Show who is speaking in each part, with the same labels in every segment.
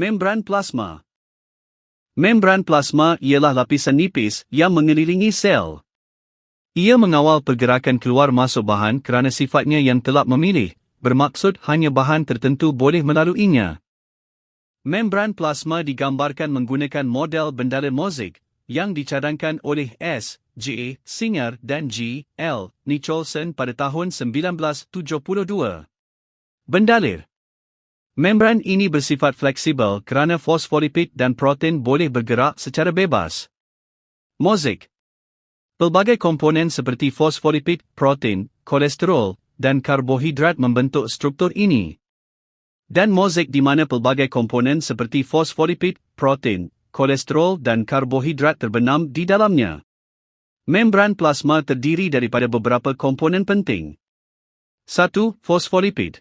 Speaker 1: Membran plasma Membran plasma ialah lapisan nipis yang mengelilingi sel. Ia mengawal pergerakan keluar masuk bahan kerana sifatnya yang telap memilih, bermaksud hanya bahan tertentu boleh melaluinya. Membran plasma digambarkan menggunakan model bendera mozaik yang dicadangkan oleh S. J. Singer dan G. L. Nicholson pada tahun 1972. Bendalir Membran ini bersifat fleksibel kerana fosfolipid dan protein boleh bergerak secara bebas. Mozaik Pelbagai komponen seperti fosfolipid, protein, kolesterol, dan karbohidrat membentuk struktur ini. Dan mozaik di mana pelbagai komponen seperti fosfolipid, protein, kolesterol dan karbohidrat terbenam di dalamnya. Membran plasma terdiri daripada beberapa komponen penting. 1. Fosfolipid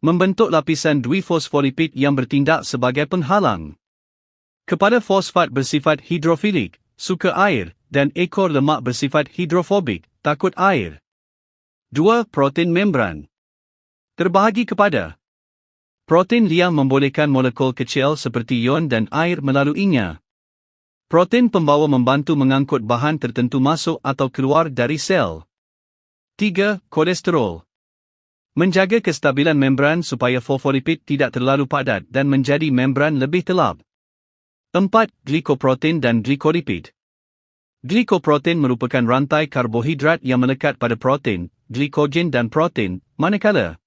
Speaker 1: membentuk lapisan fosfolipid yang bertindak sebagai penghalang. Kepada fosfat bersifat hidrofilik, suka air, dan ekor lemak bersifat hidrofobik, takut air. 2. Protein membran Terbahagi kepada Protein liang membolehkan molekul kecil seperti ion dan air melaluinya. Protein pembawa membantu mengangkut bahan tertentu masuk atau keluar dari sel. 3. Kolesterol Menjaga kestabilan membran supaya fosfolipid tidak terlalu padat dan menjadi membran lebih telap. 4. Glikoprotein dan glikolipid. Glikoprotein merupakan rantai karbohidrat yang melekat pada protein, glikogen dan protein, manakala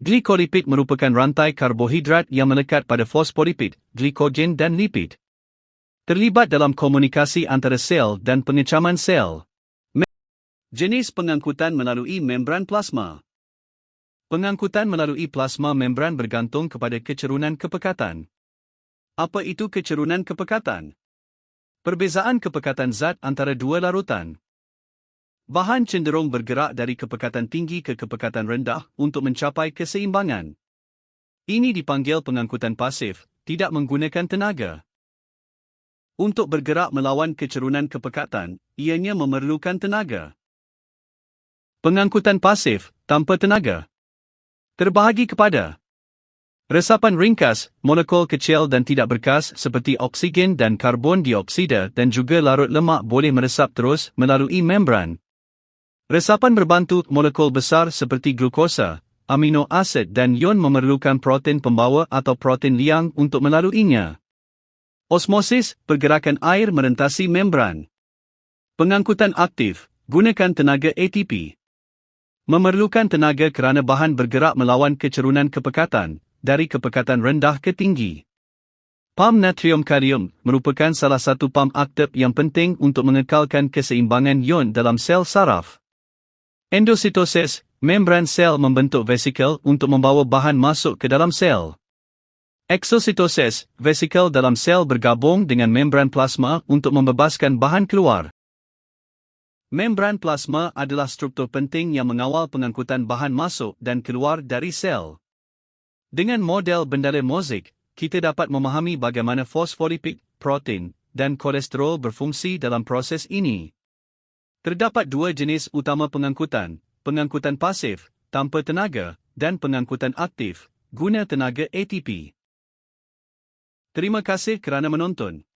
Speaker 1: glikolipid merupakan rantai karbohidrat yang melekat pada fosfolipid, glikogen dan lipid. Terlibat dalam komunikasi antara sel dan pengecaman sel. Jenis pengangkutan melalui membran plasma. Pengangkutan melalui plasma membran bergantung kepada kecerunan kepekatan. Apa itu kecerunan kepekatan? Perbezaan kepekatan zat antara dua larutan. Bahan cenderung bergerak dari kepekatan tinggi ke kepekatan rendah untuk mencapai keseimbangan. Ini dipanggil pengangkutan pasif, tidak menggunakan tenaga. Untuk bergerak melawan kecerunan kepekatan, ianya memerlukan tenaga. Pengangkutan pasif, tanpa tenaga terbahagi kepada resapan ringkas, molekul kecil dan tidak berkas seperti oksigen dan karbon dioksida dan juga larut lemak boleh meresap terus melalui membran. Resapan berbantu molekul besar seperti glukosa, amino asid dan ion memerlukan protein pembawa atau protein liang untuk melaluinya. Osmosis, pergerakan air merentasi membran. Pengangkutan aktif, gunakan tenaga ATP memerlukan tenaga kerana bahan bergerak melawan kecerunan kepekatan, dari kepekatan rendah ke tinggi. Pam natrium kalium merupakan salah satu pam aktif yang penting untuk mengekalkan keseimbangan ion dalam sel saraf. Endositosis, membran sel membentuk vesikel untuk membawa bahan masuk ke dalam sel. Exositosis, vesikel dalam sel bergabung dengan membran plasma untuk membebaskan bahan keluar. Membran plasma adalah struktur penting yang mengawal pengangkutan bahan masuk dan keluar dari sel. Dengan model bendera mozaik, kita dapat memahami bagaimana fosfolipid, protein, dan kolesterol berfungsi dalam proses ini. Terdapat dua jenis utama pengangkutan, pengangkutan pasif, tanpa tenaga, dan pengangkutan aktif, guna tenaga ATP. Terima kasih kerana menonton.